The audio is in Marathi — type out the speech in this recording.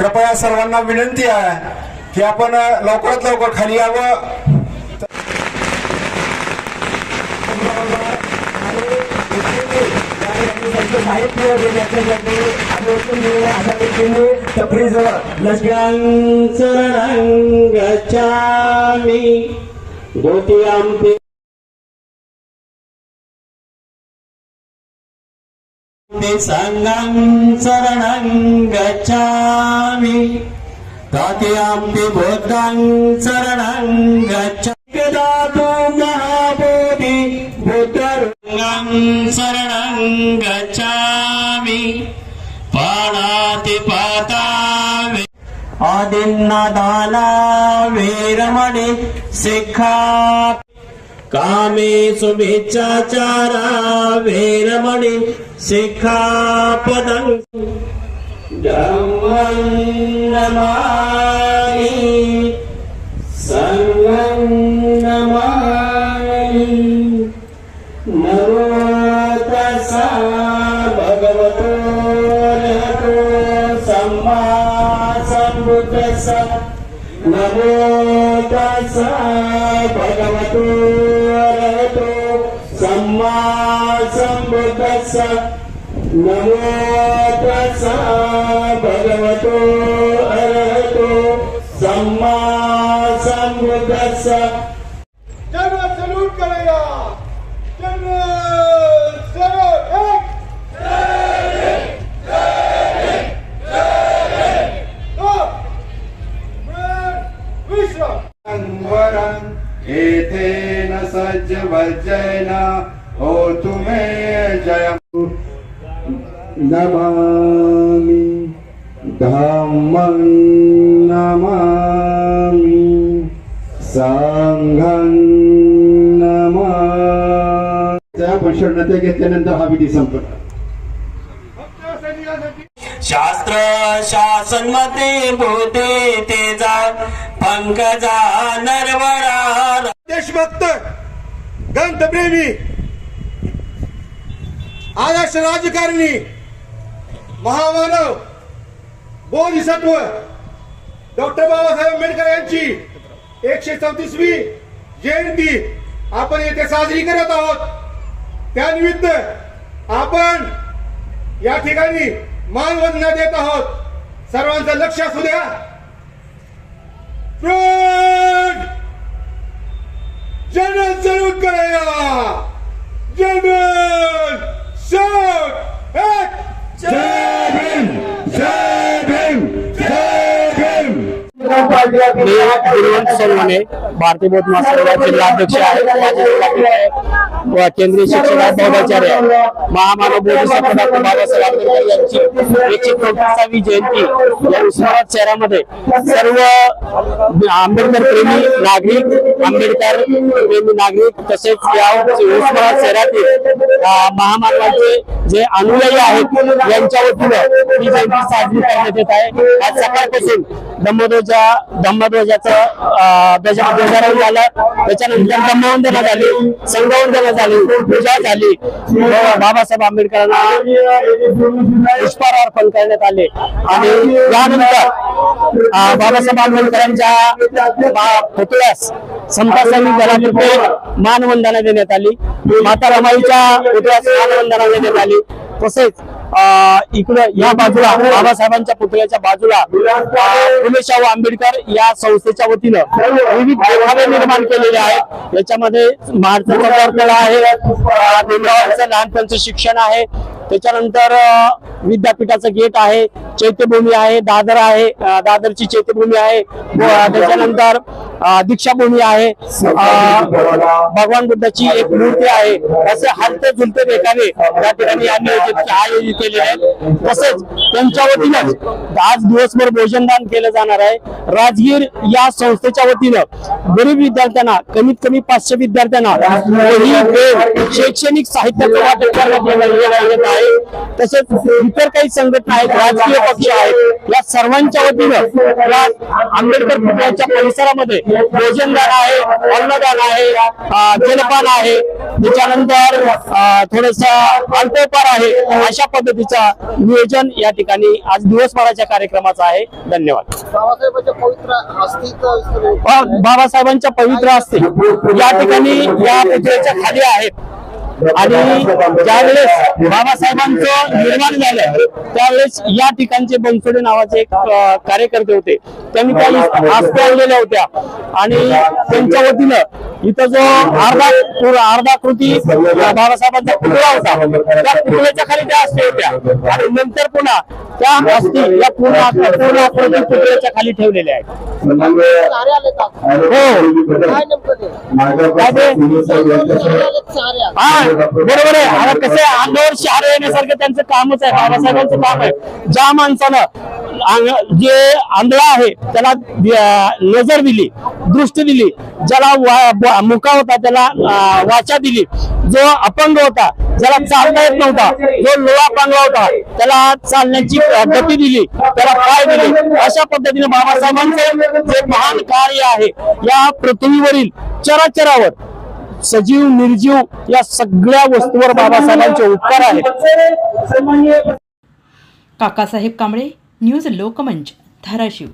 कृपया सर्वांना विनंती आहे की आपण लवकरात लवकर खाली यावं साहित्य रंग चामी गोटी आमटे සංඝං සරණං ගච්ඡාමි. තාතියම්පි බුද්ධං සරණං ගච්ඡාමි. දාතු මහබෝධි බුද්ධං සරණං ගච්ඡාමි. පාණාති පාතාමි ආදින්නා දාන වේරමණී සික්ඛා कामे शुभेच्छाचारा वेरमणि शिखापदं धम्मं नमामि सङ्गं नमामि नमो तस्सा भगवतो रतो सम्मा सम्बुद्धस्सा। नमो तस्सा भगवतो रतो सम्मा सम्बुद्धस्सा नमो तस्सा भगवतो अरहतो सम्मा सम्बुद्धस्सा एतेन सज्ज वर्जयन होतु मे जय नमामि धम्मं नमामि संघं नमामि। आपण शरणते घेतल्यानंतर हा विधी संपला शास्त्र शासन मते भूते तेजा पंकजा नरवरा देशभक्त ग्रंथप्रेमी आदर्श राजकारणी महामानव बोधिसत्व डॉक्टर बाबासाहेब आंबेडकर यांची एकशे चौतीसवी जयंती आपण येथे साजरी करत आहोत. त्यानिमित्त आपण या ठिकाणी मानवंदना देत आहोत. सर्वांचं लक्ष असू द्या. Red! मी गुरुवंत सोनवणे भारतीय बौद्ध महासंघ जिल्हाध्यक्ष आहे. व केंद्रीय शिक्षण आहेत बौद्धाचार्य महामानव बोधिसत्व डॉक्टर बाबासाहेब आंबेडकर यांची एकशे चौतीसावी जयंती या उस्मानाबाद शहरामध्ये सर्व आंबेडकर प्रेमी नागरिक आंबेडकर प्रेमी नागरिक तसेच या उस्मानाबाद शहरातील अं, महामानवांचे जे अनुयायी आहेत यांच्या वतीनं ही जयंती साजरी करण्यात येत आहे. आज सकाळपासून दमोदरच्या धम्मध्वजाचं अं, ध्वजा ध्वजारोहण झालं त्याच्यानंतर धम्मवंदना झाली संघवंदना झाली पूजा झाली. बाबासाहेब आंबेडकरांना पुष्पहार अर्पण करण्यात आले. आणि यानंतर बाबासाहेब आंबेडकरांच्या बा- पुतळ्यास समता सैनिक दलातर्फे मानवंदना देण्यात आली. माता रमाईच्या पुतळ्यास मानवंदना देण्यात आली. तसेच इकडे या बाजूला बाबासाहेबांच्या पुतळ्याच्या बाजूला फुलेशाहू आंबेडकर या संस्थेच्या वतीनं विविध देखावे निर्माण केलेले आहेत. याच्यामध्ये महाराष्ट्राचा वरकळा आहे लहानपणचं शिक्षण आहे. त्याच्यानंतर विद्यापीठाचं गेट आहे चैत्यभूमी आहे दादर आहे दादरची चैत्यभूमी आहे. त्याच्यानंतर दीक्षाभूमी आहे. भगवान बुद्धाची एक मूर्ती आहे. असे हलते झुलते देखावे या ठिकाणी आम्ही आयोजित केलेले आहेत तसेच त्यांच्या वतीनं आज दिवसभर भोजनदान केलं जाणार आहे. राजगीर या संस्थेच्या वतीनं गरीब विद्यार्थ्यांना कमीत कमी पाचशे विद्यार्थ्यांना शैक्षणिक साहित्याचं वाटप करण्यात येणार- आहे. तसेच इतर काही संघटना आहेत राजकीय पक्ष आहेत या सर्वांच्या वतीनं आंबेडकर पुतळ्याच्या परिसरामध्ये भोजनदान आहे अन्नदान आहे जलपान आहे. त्याच्यानंतर थोडस अल्पोपार आहे अशा पद्धतीचं नियोजन या ठिकाणी आज दिवसभराच्या कार्यक्रमाचा आहे. धन्यवाद. बाबासाहेबांच्या पवित्र असते या ठिकाणी या पुतळ्याच्या खाली आहेत. आणि ज्यावेळेस बाबासाहेबांचं निर्माण झालं त्यावेळेस या ठिकाणचे बनसोडे नावाचे एक कार्यकर्ते होते. त्यांनी काही आस्था आणलेल्या होत्या. आणि त्यांच्या वतीनं इथं जो अर्धा पूर्ण- अर्धा कृती बाबासाहेबांचा पुतळा होता त्या पुतळ्याच्या खाली त्या अस्थी होत्या. आणि नंतर पुन्हा त्या अस्थी या पूर्ण पूर्ण आकृती पुतळ्याच्या खाली ठेवलेल्या आहेत. हो. हा. बरोबर आहे. आता कसं आहे अंगावर शहारे येण्यासारखं त्यांचं कामच आहे बाबासाहेबांचं काम आहे. ज्या माणसानं जे आंधळा आहे त्याला नजर दिली दृष्टी दिली ज्याला मुका होता त्याला वाचा दिली. जो अपंग होता ज्याला चालता येत नव्हता जो लोळा पांगला होता त्याला चालण्याची गती दिली त्याला पाय दिली. अशा पद्धतीने बाबासाहेबांचं जे महान कार्य आहे या पृथ्वीवरील चराचरावर सजीव निर्जीव या सगळ्या वस्तूवर बाबासाहेबांचे उपकार आहेत. काकासाहेब कांबळे न्यूज लोकमंच धाराशिव.